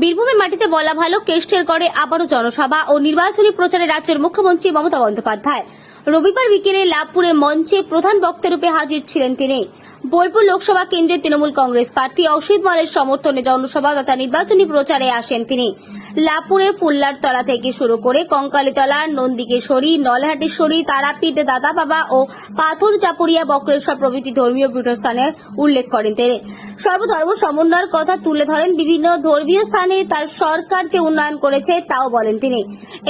বীরভূমের মাটিতে বলা ভালো কেষ্টের গড়ে আবারও জনসভা ও নির্বাচনী প্রচারে রাজ্যের মুখ্যমন্ত্রী মমতা বন্দ্যোপাধ্যায়। রবিবার বিকেলে লাভপুরের মঞ্চে প্রধান বক্তারূপে হাজির ছিলেন তিনি। বোলপুর লোকসভা কেন্দ্রের তৃণমূল কংগ্রেস প্রার্থী অসিত মালের সমর্থনে জনসভা তথা নির্বাচনী প্রচারে আসেন তিনি। লাভপুরে ফুল্লার তলা থেকে শুরু করে কঙ্কালীতলা নন্দিকেশ্বরী নলহাটেশ্বরী, তারাপীঠ দাদা বাবা ও পাথর, চাপুরিয়া, বক্রেশ্বর প্রভৃতি ধর্মীয় পীঠস্থানের উল্লেখ করেন তিনি। সর্বধর্ম সমন্বয়ের কথা তুলে ধরেন বিভিন্ন ধর্মীয় স্থানে তার সরকার যে উন্নয়ন করেছে তাও বলেন তিনি।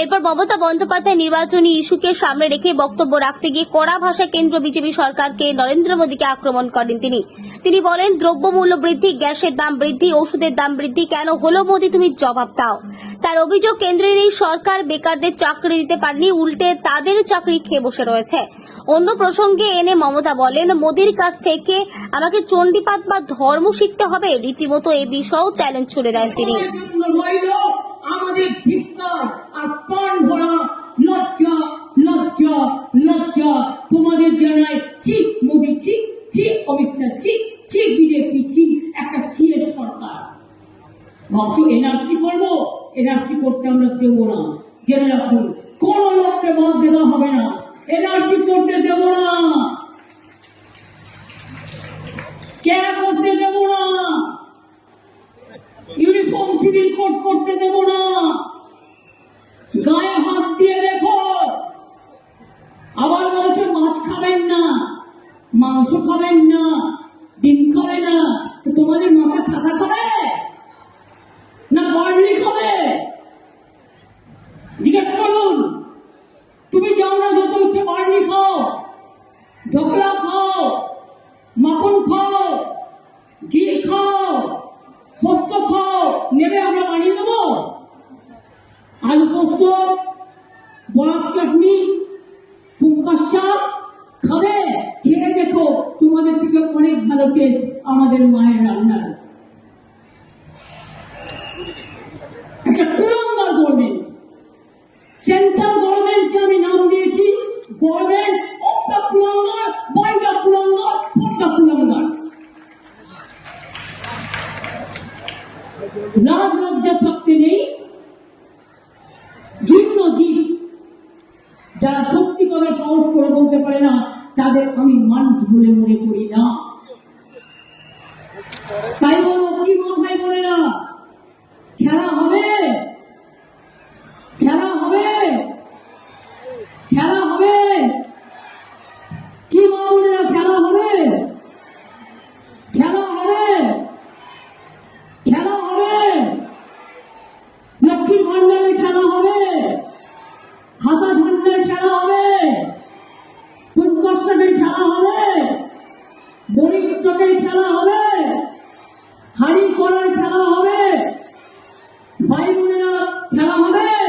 এরপর মমতা বন্দ্যোপাধ্যায় নির্বাচনী ইস্যুকে সামনে রেখে বক্তব্য রাখতে গিয়ে কড়া ভাষা কেন্দ্র বিজেপি সরকারকে নরেন্দ্র মোদীকে আক্রমণ করেন। তিনি। তিনি বলেন, দ্রব্যমূল্য বৃদ্ধি, গ্যাসের দাম বৃদ্ধি, ওষুধের দাম বৃদ্ধি, কেন হলো মোদি তুমি জবাব দাও। তার অভিযোগ, কেন্দ্রের এই সরকার বেকারদের চাকরি দিতে পারেনি, উল্টে তাদের চাকরি খেয়ে বসে রয়েছে। অন্য প্রসঙ্গে এনে মমতা বলেন, মোদীর কাছ থেকে আমাকে চণ্ডীপাত বা ধর্ম শিখতে হবে, রীতিমতো এ বিষয়েও চ্যালেঞ্জ ছুড়ে দেন তিনি। আমাদের ধিক্কার আর শাহ ছি ছি বিজেপি ছি একটা ছিয়ের সরকার। ভাবছ এনআরসি করব এনআরসি করতে আমরা দেবো না। জেনে রাখুন, কোন লোককে বাদ দেওয়া হবে না। এনআরসি করতে দেবো না। কে করতে দেবো না? ইউনিফর্ম সিভিল কোড করতে দেব না। গায়ে হাত দিয়ে মাংস খাবেন না, ডিম খাবে না, তো তোমাদের মাথা ছাতা খাবে? না বার্লি খাবে? জিজ্ঞেস করুন, তুমি যাও না যত ইচ্ছে বার্লি খাও, ঢোকলা খাও, মাখন খাও ঘি খাও, পোস্ত খাও, নেবে আমরা বানিয়ে দেবো? আলু পোস্ত বড়ার চাটনি পুঙ্কার শাক খাবে খেয়ে দেখো তোমাদের থেকে অনেক ভালো টেস্ট আমাদের মায়ের রান্নার। একটা কুলঙ্গার গভর্নমেন্ট সেন্ট্রাল গভর্নমেন্টকে আমি নাম দিয়েছি। গভর্নমেন্ট অফ দ্য কুলঙ্গার বাই দ্য কুলঙ্গার ফর কুলঙ্গার। লাজ লজ্জা থাকতে নেই। ঘৃণ্য জীব যারা সত্যি কথা সাহস করে বলতে পারে না তাদের আমি মানুষ বলে মনে করি না। তাই বলো, কি মন ভাই বলে না? খেলা হবে? খেলা হবে? খেলা হবে কি মা বোনেরা খেলা হবে খেলা হবে খেলা হবে লক্ষ্মীর ভান্ডারের খেলা হবে হাতা ঝান্ডার খেলা হবে পুষ্কর্ষকের খেলা হবে বণিকটকের খেলা হবে। হাড়ি করার খেলা হবে। ভাই বোনেরা খেলা হবে।